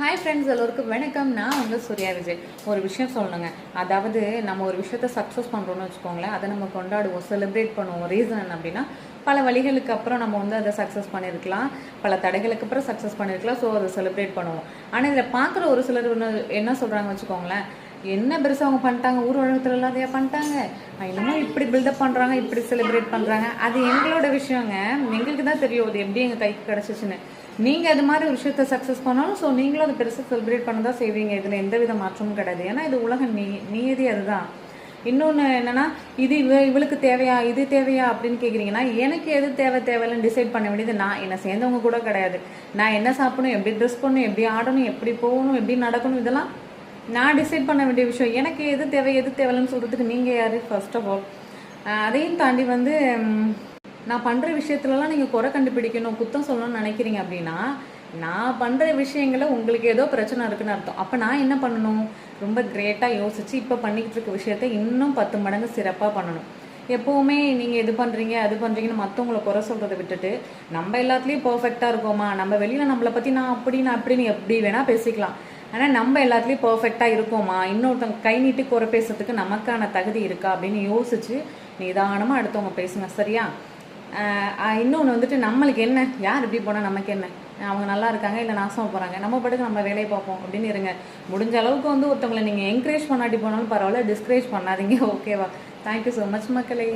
Hi friends எல்லோருக்கும் வணக்கம். நான் வந்து சூர்யா விஜய். ஒரு விஷயம் சொல்லணுங்க. அதாவது நம்ம ஒரு விஷயத்த சக்ஸஸ் பண்ணுறோம்னு வச்சுக்கோங்களேன் அதை நம்ம கொண்டாடுவோம் செலிப்ரேட் பண்ணுவோம். ரீசன் என்ன அப்படின்னா பல வழிகளுக்கு அப்புறம் நம்ம வந்து அதை சக்ஸஸ் பண்ணியிருக்கலாம் பல தடைகளுக்கு அப்புறம் சக்ஸஸ் பண்ணியிருக்கலாம் ஸோ அதை செலிப்ரேட் பண்ணுவோம். ஆனால் இதில் பார்க்குற ஒரு சிலர் ஒன்று என்ன சொல்கிறாங்க வச்சுக்கோங்களேன் என்ன பெருசாக அவங்க பண்ணிட்டாங்க? ஊர் உலகத்தில் இல்லாதையா பண்ணிட்டாங்க? என்னமோ இப்படி பில்டப் பண்ணுறாங்க இப்படி செலிப்ரேட் பண்ணுறாங்க அது எங்களோட விஷயங்க. எங்களுக்கு தான் தெரியும் அது எப்படி எங்கள் கைக்கு கிடச்சிச்சுன்னு. நீங்கள் அது மாதிரி ஒரு விஷயத்த சக்ஸஸ் பண்ணாலும் ஸோ நீங்களும் அதை பெருசாக செலிப்ரேட் பண்ண தான் செய்வீங்க. இதில் எந்த வித மாற்றமும் கிடையாது. ஏன்னா இது உலக நீ நீதி அதுதான். இன்னொன்று என்னன்னா இது இவ இவளுக்கு தேவையா இது தேவையா அப்படின்னு கேட்குறீங்கன்னா எனக்கு எது தேவை தேவையில்லைன்னு டிசைட் பண்ண வேண்டியது நான். என்னை சேர்ந்தவங்க கூட கிடையாது. நான் என்ன சாப்பிடணும் எப்படி ட்ரெஸ் பண்ணணும் எப்படி ஆடணும் எப்படி போகணும் எப்படி நடக்கணும் இதெல்லாம் நான் டிசைட் பண்ண வேண்டிய விஷயம் எனக்கு எது தேவை எது தேவைன்னு சொல்கிறதுக்கு நீங்கள் யார் ஃபர்ஸ்ட் ஆஃப் ஆல் அதையும் தாண்டி வந்து நான் பண்ணுற விஷயத்துலலாம் நீங்கள் குறை கண்டுபிடிக்கணும் குத்தம் சொல்லணும்னு நினைக்கிறீங்க அப்படின்னா நான் பண்ணுற விஷயங்கள உங்களுக்கு ஏதோ பிரச்சனை இருக்குன்னு அர்த்தம். அப்போ நான் என்ன பண்ணணும்? ரொம்ப கிரேட்டாக யோசிச்சு இப்போ பண்ணிக்கிட்டு இருக்க விஷயத்த இன்னும் பத்து மடங்கு சிறப்பாக பண்ணணும். எப்போவுமே நீங்கள் இது பண்ணுறீங்க அது பண்ணுறீங்கன்னு மற்றவங்கள குறை சொல்கிறத விட்டுட்டு நம்ம எல்லாத்துலேயும் பர்ஃபெக்டாக இருக்கோமா? நம்ம வெளியில் நம்மளை பற்றி நான் அப்படி நான் அப்படின்னு எப்படி வேணால் பேசிக்கலாம். ஆனால் நம்ம எல்லாத்துலேயும் பர்ஃபெக்டாக இருக்கோமா? இன்னொருத்தவங்க கை நீட்டி குறை பேசுறதுக்கு நமக்கான தகுதி இருக்கா அப்படின்னு யோசிச்சு நிதானமாக அடுத்தவங்க பேசுங்க சரியா? இன்னொன்று வந்துட்டு நம்மளுக்கு என்ன? யார் இப்படி போனால் நமக்கு என்ன? அவங்க நல்லா இருக்காங்க இல்லை நாசமாக போகிறாங்க நம்ம பாட்டுக்கு நம்ம வேலையை பார்ப்போம் அப்படின்னு இருங்க. முடிஞ்ச அளவுக்கு வந்து ஒருத்தவங்களை நீங்கள் என்கரேஜ் பண்ணாட்டி போனாலும் பரவாயில்ல டிஸ்கரேஜ் பண்ணாதீங்க. ஓகேவா தேங்க்யூ ஸோ மச் மக்களே.